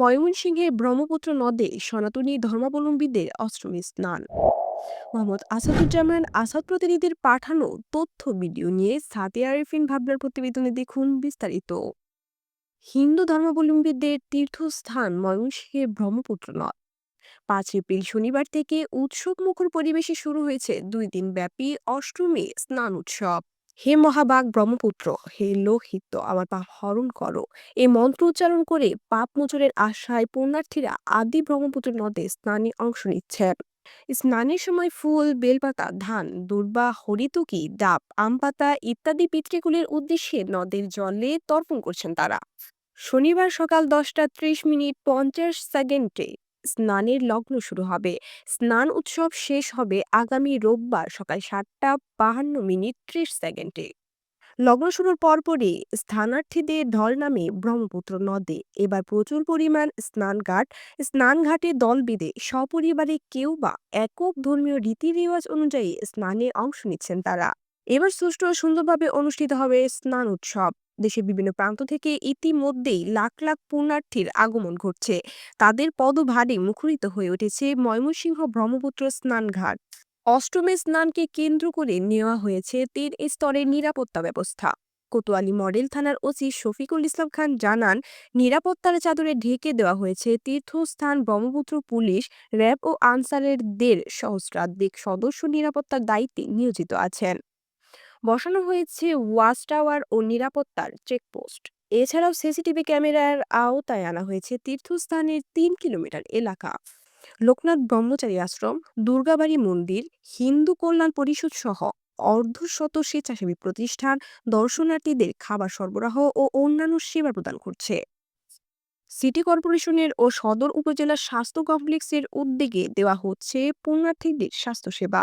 ময়মনসিংহের ব্রহ্মপুত্র নদে সনাতনী ধর্মাবলম্বীদের অষ্টমী স্নান। মোহাম্মদ আসাদুজ্জামান আসাদ প্রতিনিধির পাঠানো তথ্য ভিডিও নিয়ে সাতিয়া আরিফিন ভাবনার প্রতিবেদনে দেখুন বিস্তারিত। হিন্দু ধর্মাবলম্বীদের তীর্থস্থান ময়মনসিংহের ব্রহ্মপুত্র নদ। পাঁচ এপ্রিল শনিবার থেকে উৎসব মুখর পরিবেশে শুরু হয়েছে দুই দিন ব্যাপী অষ্টমী স্নান উৎসব। হে মহাবাগ ব্রহ্মপুত্র, হে লোহিত আমার পাপ হরণ করো। এই মন্ত্র উচ্চারণ করে পাপ মোচনের আশায় পুণ্যার্থীরা আদি ব্রহ্মপুত্র নদে স্নানে অংশ নিচ্ছেন। স্নানের সময় ফুল, বেলপাতা, ধান, দুর্বা, হরিতুকি, ডাব, আম পাতা ইত্যাদি পিতৃকুলের উদ্দেশ্যে নদের জলে তর্পণ করছেন তারা। শনিবার সকাল দশটা ত্রিশ মিনিট পঞ্চাশ সেকেন্ডে স্নানের লগ্ন শুরু হবে। স্নান উৎসব শেষ হবে আগামী রোববার সকাল সাতটা বাহান্ন মিনিট ত্রিশ সেকেন্ডে। লগ্ন শুরুর পরপরই স্থানার্থীদের ঢল নামে ব্রহ্মপুত্র নদে। এবার প্রচুর পরিমাণ স্নানঘাট। স্নানঘাটে দল বেঁধে সপরিবারে কেউ বা একক ধর্মীয় রীতি রেওয়াজ অনুযায়ী স্নানে অংশ নিচ্ছেন তারা। এবার সুষ্ঠু সুন্দরভাবে অনুষ্ঠিত হবে স্নান উৎসব। দেশের বিভিন্ন প্রান্ত থেকে ইতিমধ্যেই লাখ লাখ পুণ্যার্থীর আগমন ঘটছে। তাদের পদভারে মুখরিত হয়ে উঠেছে ময়মনসিংহ ব্রহ্মপুত্র স্নানঘাট। অষ্টমী স্নানকে কেন্দ্র করে নেওয়া হয়েছে তীর স্তরের নিরাপত্তা ব্যবস্থা। কোতোয়ালি মডেল থানার ওসি শফিকুল ইসলাম খান জানান, নিরাপত্তার চাদরে ঢেকে দেওয়া হয়েছে তীর্থস্থান ব্রহ্মপুত্র পুলিশ, র্যাব ও আনসারের দেড় সহস্রাধিক সদস্য নিরাপত্তার দায়িত্বে নিয়োজিত আছেন। বসানো হয়েছে ওয়াচ টাওয়ার ও নিরাপত্তার চেকপোস্ট। এছাড়াও সিসিটিভি ক্যামেরার আওতায় আনা হয়েছে তীর্থস্থানের তিন কিলোমিটার এলাকা। লোকনাথ ব্রহ্মচারী আশ্রম, দুর্গাবাড়ি মন্দির, হিন্দু কল্যাণ পরিষদ সহ অর্ধশত স্বেচ্ছাসেবী প্রতিষ্ঠান দর্শনার্থীদের খাবার সরবরাহ ও অন্যান্য সেবা প্রদান করছে। সিটি কর্পোরেশনের ও সদর উপজেলা স্বাস্থ্য কমপ্লেক্সের উদ্যোগে দেওয়া হচ্ছে পুণ্যার্থীদের স্বাস্থ্যসেবা।